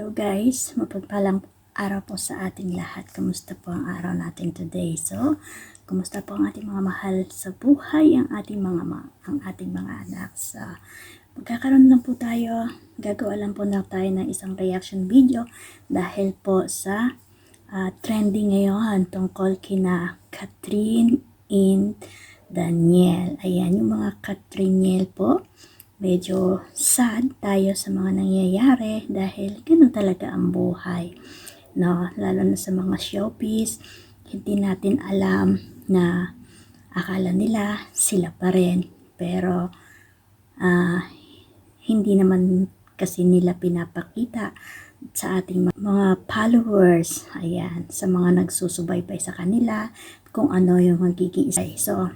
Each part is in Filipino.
Hello guys, mapagpalang araw po sa ating lahat. Kamusta po ang araw natin today? So, kumusta po ang ating mga mahal sa buhay, ang ating mga ang ating mga anak. So, magkakaroon lang po tayo, gagawa lang po na tayo ng isang reaction video dahil po sa ah, trending ngayon tungkol kina Catherine and Daniel. Ayan, yung mga Catriniel po medyo sad tayo sa mga nangyayari dahil ganun talaga ang buhay. No, lalo na sa mga showbiz, hindi natin alam na akala nila sila pa rin. Pero ah, hindi naman kasi nila pinapakita sa ating mga followers, ayan, sa mga nagsusubaybay sa kanila, kung ano yung magiging isa. So,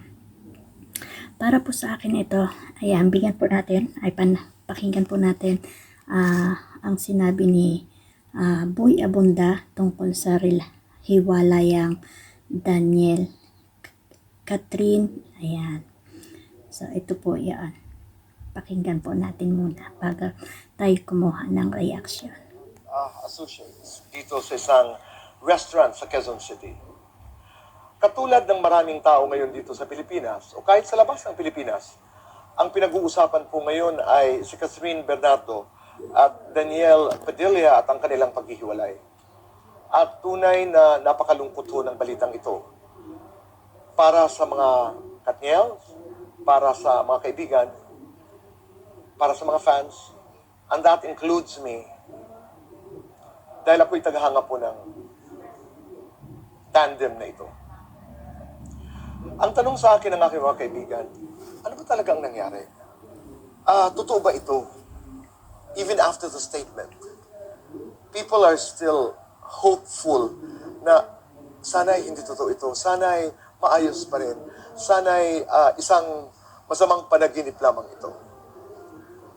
para po sa akin ito, ayan, bigyan po natin, ay pakinggan po natin ah, ang sinabi ni ah, Boy Abunda tungkol sa rel hiwalayang Daniel Catherine, ayan. So, ito po yan. Pakinggan po natin muna bago tayo kumuha ng reaction. uh, associates dito sa isang restaurant sa Quezon City. Katulad ng maraming tao ngayon dito sa Pilipinas o kahit sa labas ng Pilipinas, ang pinag-uusapan po ngayon ay si Catherine Bernardo at Daniel Padilla at ang kanilang paghihiwalay. At tunay na napakalungkot ho ng balitang ito para sa mga Katniel, para sa mga kaibigan, para sa mga fans, and that includes me dahil ako'y tagahanga po ng tandem na ito. Ang tanong sa akin ng aking mga kaibigan, ano ba talagang nangyari? Ah, totoo ba ito? Even after the statement, people are still hopeful na sana'y hindi totoo ito, sana'y maayos pa rin, sana'y ah, isang masamang panaginip lamang ito.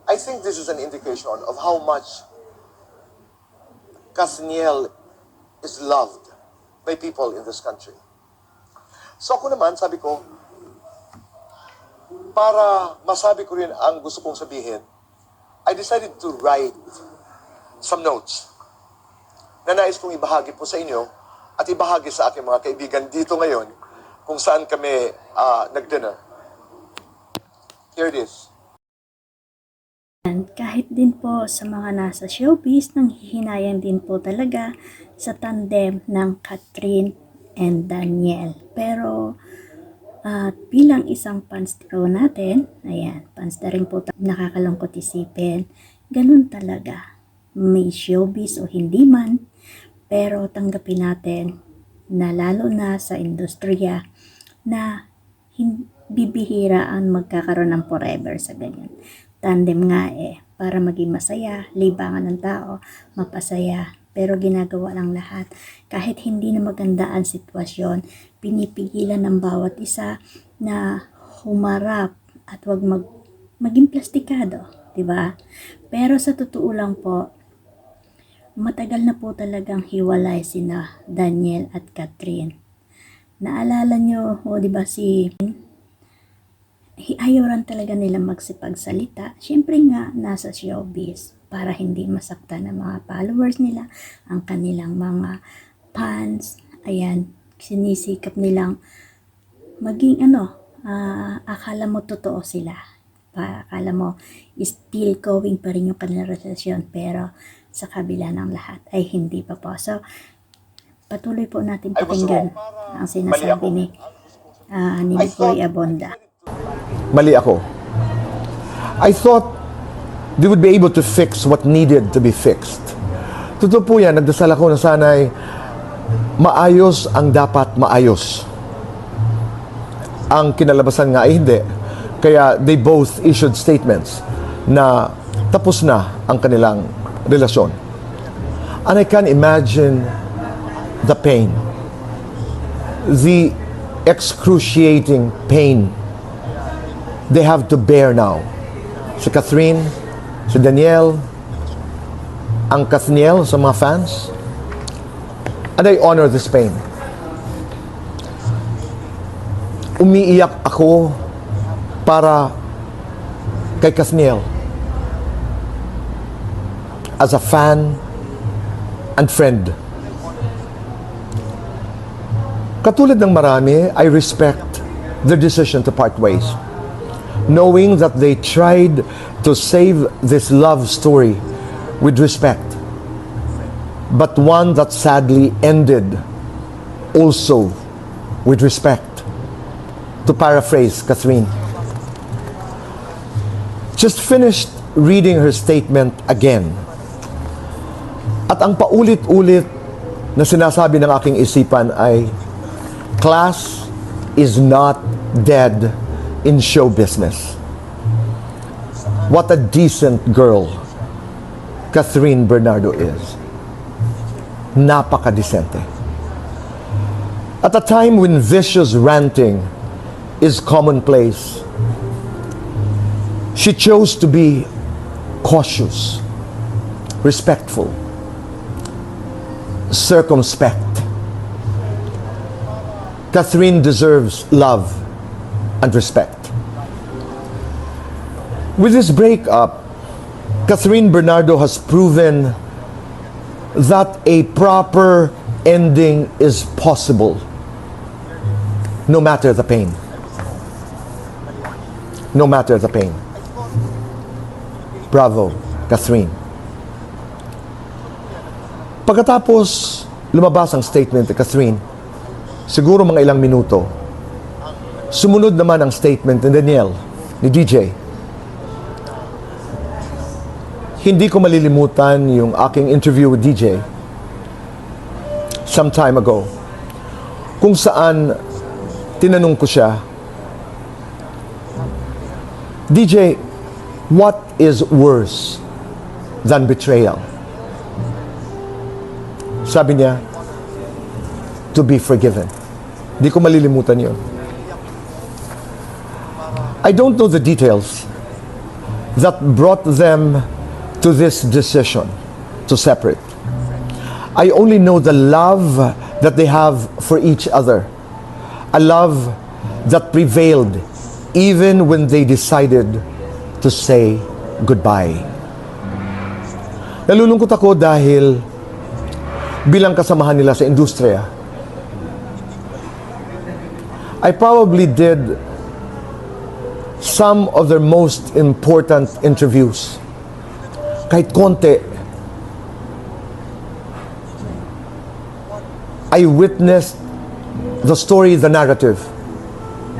I think this is an indication of how much Casniel is loved by people in this country. So ako naman, sabi ko, para masabi ko rin ang gusto kong sabihin, I decided to write some notes na nais kong ibahagi po sa inyo at ibahagi sa aking mga kaibigan dito ngayon kung saan kami ah, nag-dinner. Here it is. Kahit din po sa mga nasa showbiz, nanghihinayang din po talaga sa tandem ng Catherine and Daniel. Pero at bilang isang fans po natin, ayan, fans na rin po nakakalungkot isipin, ganun talaga. May showbiz o hindi man, pero tanggapin natin na lalo na sa industriya na bibihira ang magkakaroon ng forever sa ganyan. Tandem nga eh, para maging masaya, libangan ng tao, mapasaya, pero ginagawa lang lahat. Kahit hindi na maganda ang sitwasyon, pinipigilan ng bawat isa na humarap at wag mag, maging plastikado, di ba? Pero sa totoo lang po, matagal na po talagang hiwalay sina Daniel at Catherine. Naalala nyo, o di ba si ayaw rin talaga nila magsipagsalita. Siyempre nga, nasa showbiz para hindi masaktan ng mga followers nila, ang kanilang mga fans. Ayan, sinisikap nilang maging ano, ah, akala mo totoo sila. Pa, akala mo still going pa rin yung kanilang relasyon pero sa kabila ng lahat ay hindi pa po. So, patuloy po natin pakinggan ang sinasabi ni, ah, ni Boy Abonda. mali ako. I thought they would be able to fix what needed to be fixed. Totoo po yan, nagdasal ako na sana'y maayos ang dapat maayos. Ang kinalabasan nga ay hindi. Kaya they both issued statements na tapos na ang kanilang relasyon. And I can imagine the pain, the excruciating pain they have to bear now. Si Catherine, si Danielle, ang Kathniel sa mga fans. And I honor this pain. Umiiyak ako para kay Kathniel. As a fan, and friend. Katulad ng marami, I respect their decision to part ways. Knowing that they tried to save this love story with respect, but one that sadly ended also with respect. To paraphrase Catherine, just finished reading her statement again. At ang paulit-ulit na sinasabi ng aking isipan ay, class is not dead in show business. What a decent girl Catherine Bernardo is. Napaka-decente. At a time when vicious ranting is commonplace, she chose to be cautious, respectful, circumspect. Catherine deserves love and respect. With this breakup, Catherine Bernardo has proven that a proper ending is possible, no matter the pain. No matter the pain. Bravo, Catherine. Pagkatapos lumabas ang statement ni Catherine, siguro mga ilang minuto, sumunod naman ang statement ni Daniel, ni DJ. Hindi ko malilimutan yung aking interview with DJ some time ago kung saan tinanong ko siya, DJ, what is worse than betrayal? Sabi niya, to be forgiven. Di ko malilimutan yun. I don't know the details that brought them to this decision to separate. I only know the love that they have for each other. A love that prevailed even when they decided to say goodbye. Nalulungkot ako dahil bilang kasamahan nila sa industriya, I probably did some of their most important interviews. Kahit konti, I witnessed the story, the narrative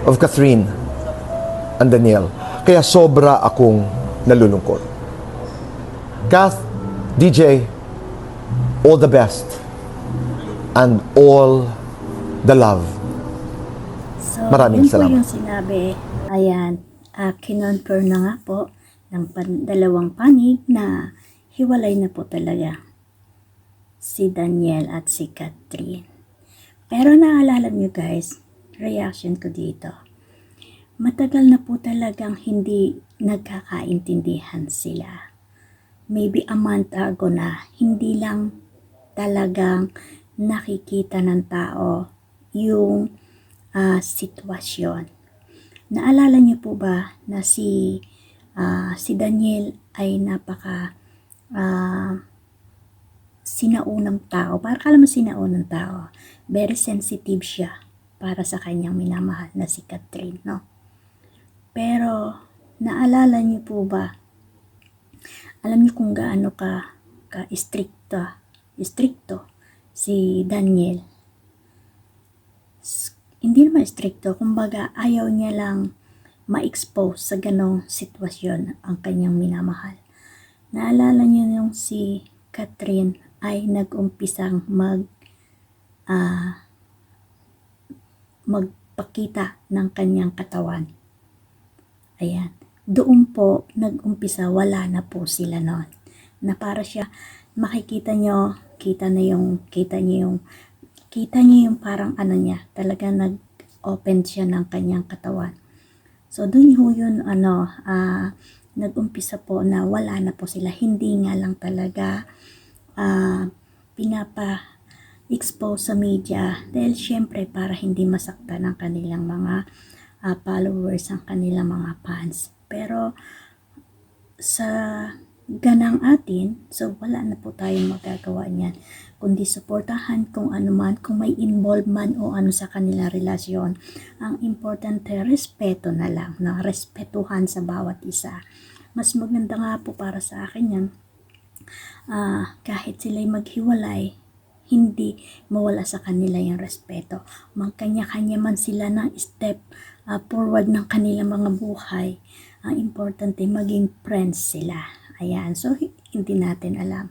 of Catherine and Daniel. Kaya sobra akong nalulungkot. Kath, DJ, all the best and all the love. So, Maraming salamat. po yung sinabi. Ayan, uh, kinonfirm na nga po ng pan- dalawang panig na hiwalay na po talaga si Daniel at si Catherine. Pero naalala nyo guys, reaction ko dito. Matagal na po talagang hindi nagkakaintindihan sila. Maybe a month ago na, hindi lang talagang nakikita ng tao yung ah, sitwasyon. Naalala niyo po ba na si ah, si Daniel ay napaka ah, sinaunang tao. Para kala mo sinaunang tao. Very sensitive siya para sa kanyang minamahal na si Catherine, no? Pero, naalala niyo po ba? Alam niyo kung gaano ka ka stricto, stricto si Daniel hindi naman stricto, kumbaga ayaw niya lang ma-expose sa ganong sitwasyon ang kanyang minamahal. Naalala niyo yung si Catherine ay nag-umpisang mag ah, magpakita ng kanyang katawan. Ayan. Doon po, nag-umpisa, wala na po sila noon. Na para siya, makikita nyo, kita na yung, kita niyo yung kita niyo yung parang ano niya, talaga nag-open siya ng kanyang katawan. So, dun ho yun, ano, ah, nag-umpisa po na wala na po sila. Hindi nga lang talaga ah, pinapa expose sa media dahil syempre para hindi masaktan ang kanilang mga ah, followers, ang kanilang mga fans. Pero sa ganang atin, so wala na po tayong magagawa niyan. Kundi suportahan kung ano man, kung may involvement o ano sa kanila relasyon. Ang importante, respeto na lang, na respetuhan sa bawat isa. Mas maganda nga po para sa akin yan, ah, kahit sila'y maghiwalay, hindi mawala sa kanila yung respeto. Magkanya-kanya man sila ng step ah, forward ng kanilang mga buhay. Ang importante, maging friends sila. Ayan, so hi- hindi natin alam.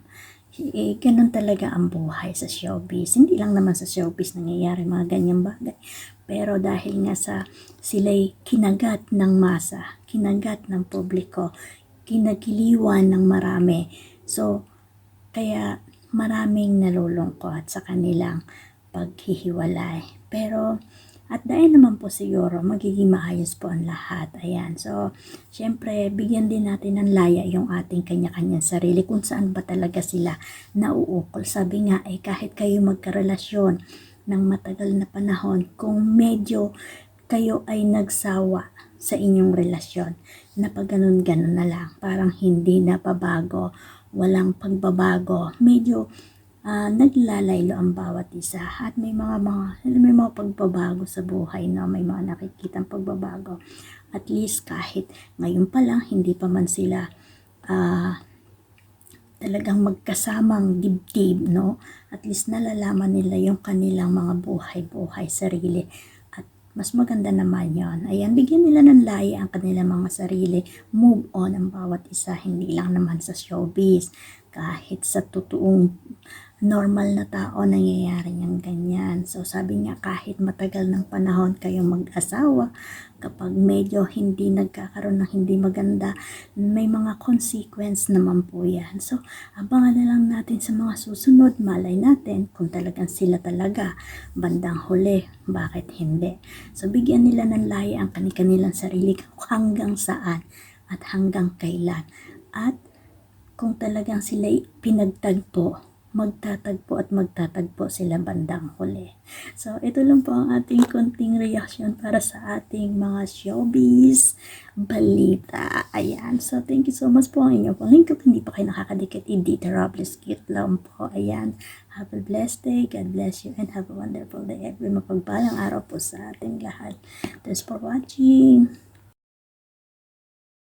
Eh, ganun talaga ang buhay sa showbiz. Hindi lang naman sa showbiz nangyayari mga ganyang bagay. Pero dahil nga sa sila'y kinagat ng masa, kinagat ng publiko, kinagiliwan ng marami. So, kaya maraming nalulungkot sa kanilang paghihiwalay. Pero at end naman po siguro magiging maayos po ang lahat. Ayan. So, syempre, bigyan din natin ng laya yung ating kanya-kanyang sarili kung saan ba talaga sila nauukol. Sabi nga, eh, kahit kayo magkarelasyon ng matagal na panahon, kung medyo kayo ay nagsawa sa inyong relasyon, na pag ganun-ganun na lang, parang hindi na pabago, walang pagbabago, medyo ah, naglalaylo ang bawat isa. At may mga mga may mga pagbabago sa buhay na may mga nakikitang pagbabago. At least kahit ngayon pa lang hindi pa man sila ah, talagang magkasamang dibdib no? At least nalalaman nila yung kanilang mga buhay-buhay sarili. At mas maganda naman yon ayan bigyan nila ng laya ang kanilang mga sarili. Move on ang bawat isa. Hindi lang naman sa showbiz. Kahit sa totoong normal na tao nangyayari niyang ganyan. So sabi niya kahit matagal ng panahon kayong mag-asawa, kapag medyo hindi nagkakaroon ng hindi maganda, may mga consequence naman po yan. So abangan na lang natin sa mga susunod, malay natin kung talagang sila talaga bandang huli, bakit hindi. So bigyan nila ng laya ang kanilang sarili hanggang saan at hanggang kailan. At kung talagang sila pinagtagpo, magtatagpo at magtatagpo sila bandang huli. So, ito lang po ang ating konting reaction para sa ating mga showbiz balita. Ayan. So, thank you so much po ang inyo pong link. Kung hindi pa kayo nakakadikit, i-data Robles cute lang po. Ayan. Have a blessed day. God bless you and have a wonderful day. Every mapagpalang araw po sa ating lahat. Thanks for watching.